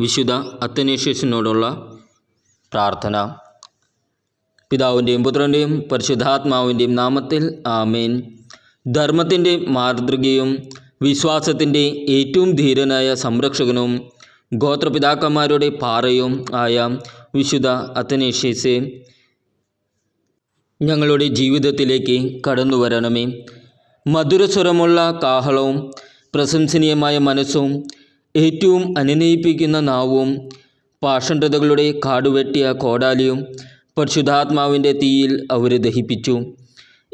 വിശുദ്ധ അത്തനേഷ്യസിനോടുള്ള പ്രാർത്ഥന. പിതാവിന്റെയും പുത്രന്റെയും പരിശുദ്ധാത്മാവിന്റെയും നാമത്തിൽ ആമേൻ. ധർമ്മത്തിന്റെ മാതൃകയും വിശ്വാസത്തിന്റെ ഏറ്റവും ധീരനായ സംരക്ഷകനും ഗോത്രപിതാക്കന്മാരുടെ പാറയും ആയ വിശുദ്ധ അത്തനേഷ്യസ് ഞങ്ങളുടെ ജീവിതത്തിലേക്ക് കടന്നു വരണമേ. മധുരസ്വരമുള്ള കാഹളവും പ്രശംസനീയമായ മനസ്സും ഏറ്റവും അനുനയിപ്പിക്കുന്ന നാവും പാഷണ്ഡതകളുടെ കാടുവെട്ടിയ കോടാലിയും പരിശുദ്ധാത്മാവിന്റെ തീയിൽ അവരെ ദഹിപ്പിച്ചു.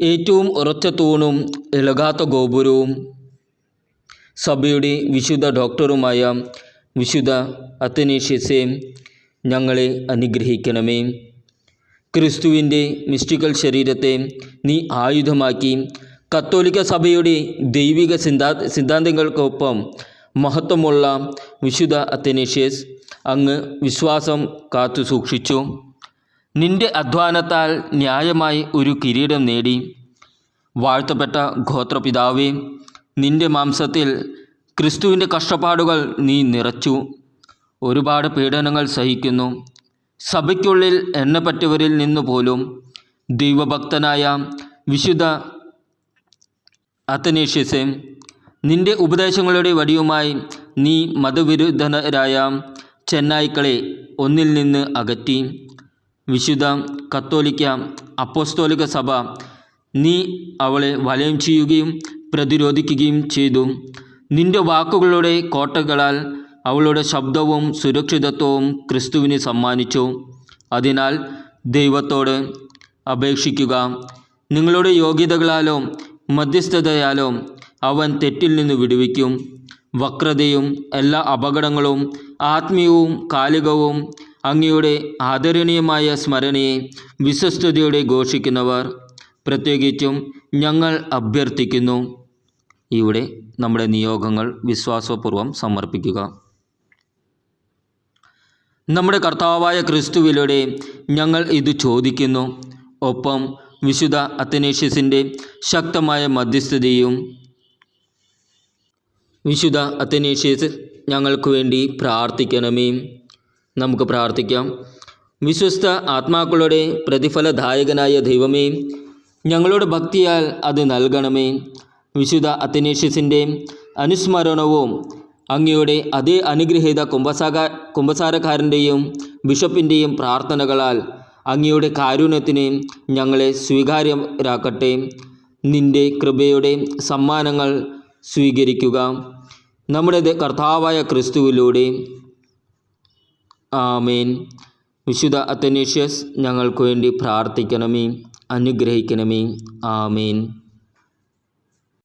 ഏറ്റവും ഉറച്ച തൂണും ഇളകാത്ത ഗോപുരവും സഭയുടെ വിശുദ്ധ ഡോക്ടറുമായ വിശുദ്ധ അത്തനേഷ്യസെ ഞങ്ങളെ അനുഗ്രഹിക്കണമേ. ക്രിസ്തുവിന്റെ മിസ്റ്റിക്കൽ ശരീരത്തെ നീ ആയുധമാക്കി. കത്തോലിക്ക സഭയുടെ ദൈവിക സിദ്ധാ സിദ്ധാന്തങ്ങൾക്കൊപ്പം മഹത്വമുള്ള വിശുദ്ധ അത്തനേഷ്യസ് അങ്ങ് വിശ്വാസം കാത്തു സൂക്ഷിച്ചു. നിന്റെ അധ്വാനത്താൽ ന്യായമായി ഒരു കിരീടം നേടി. വാഴ്ത്തപ്പെട്ട ഗോത്രപിതാവേ നിന്റെ മാംസത്തിൽ ക്രിസ്തുവിന്റെ കഷ്ടപ്പാടുകൾ നീ നിറച്ചു. ഒരുപാട് പീഡനങ്ങൾ സഹിക്കുന്നു. സഭയ്ക്കുള്ളിൽ എണ്ണപ്പെട്ടവരിൽ നിന്നു പോലും ദൈവഭക്തനായ വിശുദ്ധ അത്തനേഷ്യസെ നിന്റെ ഉപദേശങ്ങളുടെ വടിയുമായി നീ മതവിരുദ്ധരായ. ചെന്നായ്ക്കളെ ഒന്നിൽ നിന്ന് അകറ്റി. വിശുദ്ധ കത്തോലിക്ക അപ്പോസ്തോലിക സഭ നീ അവളെ വലയം ചെയ്യുകയും പ്രതിരോധിക്കുകയും ചെയ്തു. നിന്റെ വാക്കുകളുടെ കോട്ടകളാൽ അവളുടെ ശബ്ദവും സുരക്ഷിതത്വവും ക്രിസ്തുവിനെ സമ്മാനിച്ചു. അതിനാൽ ദൈവത്തോട് അപേക്ഷിക്കുക. നിങ്ങളുടെ യോഗ്യതകളാലോ മധ്യസ്ഥതയാലോ അവൻ തെറ്റിൽ നിന്ന് വിടുവിക്കും. വക്രതയും എല്ലാ അപകടങ്ങളും ആത്മീയവും കാലികവും അങ്ങയുടെ ആദരണീയമായ സ്മരണയെ വിശ്വസ്തയോടെ ഘോഷിക്കുന്നവർ പ്രത്യേകിച്ചും ഞങ്ങൾ അഭ്യർത്ഥിക്കുന്നു. ഇവിടെ നമ്മുടെ നിയോഗങ്ങൾ വിശ്വാസപൂർവം സമർപ്പിക്കുക. നമ്മുടെ കർത്താവായ ക്രിസ്തുവിലൂടെ ഞങ്ങൾ ഇത് ചോദിക്കുന്നു. ഒപ്പം വിശുദ്ധ അത്തനേഷ്യസിന്റെ ശക്തമായ മധ്യസ്ഥതയും വിശുദ്ധ അത്തനേഷ്യസ് ഞങ്ങൾക്ക് വേണ്ടി പ്രാർത്ഥിക്കണമേ. നമുക്ക് പ്രാർത്ഥിക്കാം. വിശ്വസ്ത ആത്മാക്കളുടെ പ്രതിഫലദായകനായ ദൈവമേ ഞങ്ങളുടെ ഭക്തിയാൽ അത് നൽകണമേ. വിശുദ്ധ അത്തനേഷ്യസിന്റെ അനുസ്മരണവും അങ്ങയുടെ അതേ അനുഗ്രഹീത കുംഭസാക കുംഭസാരക്കാരന്റെയും ബിഷപ്പിന്റെയും പ്രാർത്ഥനകളാൽ അങ്ങയുടെ കാരുണ്യത്തിന് ഞങ്ങളെ സ്വീകാര്യരാക്കട്ടെ. നിന്റെ കൃപയുടെ സമ്മാനങ്ങൾ സ്വീകരിക്കുക. നമ്മുടെ കർത്താവായ ക്രിസ്തുവിലൂടെ. ആമേൻ. വിശുദ്ധ അത്തനേഷ്യസ് ഞങ്ങൾക്ക് വേണ്ടി പ്രാർത്ഥിക്കണമേ അനുഗ്രഹിക്കണമേ. ആമേൻ.